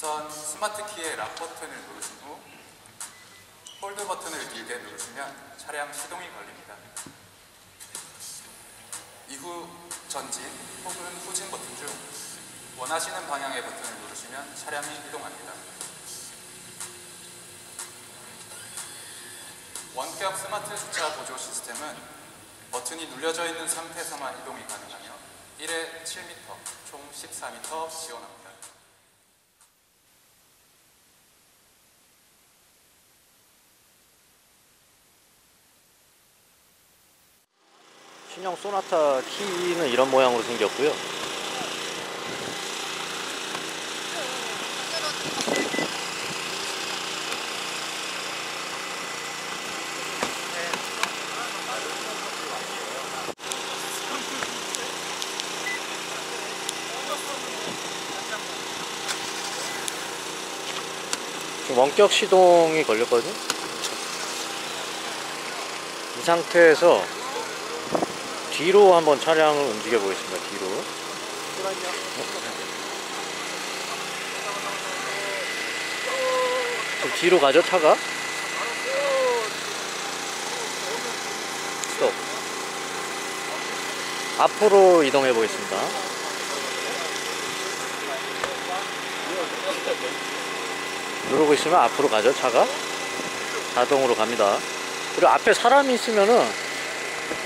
우선 스마트 키의 락 버튼을 누르신 후 홀드 버튼을 길게 누르시면 차량 시동이 걸립니다. 이후 전진 혹은 후진 버튼 중 원하시는 방향의 버튼을 누르시면 차량이 이동합니다. 원격 스마트 주차 보조 시스템은 버튼이 눌려져 있는 상태에서만 이동이 가능하며 1에 7m, 총 14m 지원합니다. 신형 소나타 키는 이런 모양으로 생겼고요. 원격 시동이 걸렸거든요. 이 상태에서 뒤로 한번 차량을 움직여 보겠습니다. 뒤로. 좀 뒤로 가죠 차가? 스톱. 앞으로 이동해 보겠습니다. 누르고 있으면 앞으로 가죠 차가. 자동으로 갑니다. 그리고 앞에 사람이 있으면은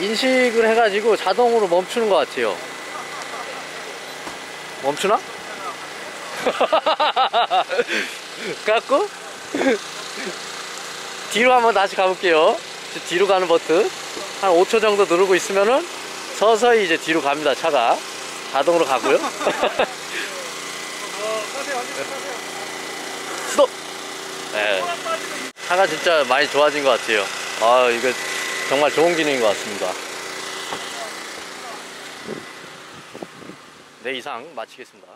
인식을 해가지고 자동으로 멈추는 것 같아요. 멈추나? 갖고 뒤로 한번 다시 가볼게요. 뒤로 가는 버튼 한 5초 정도 누르고 있으면은 서서히 이제 뒤로 갑니다. 차가 자동으로 가고요. 스톱. 네. 차가 진짜 많이 좋아진 것 같아요. 아 이거 정말 좋은 기능인 것 같습니다. 네 이상 마치겠습니다.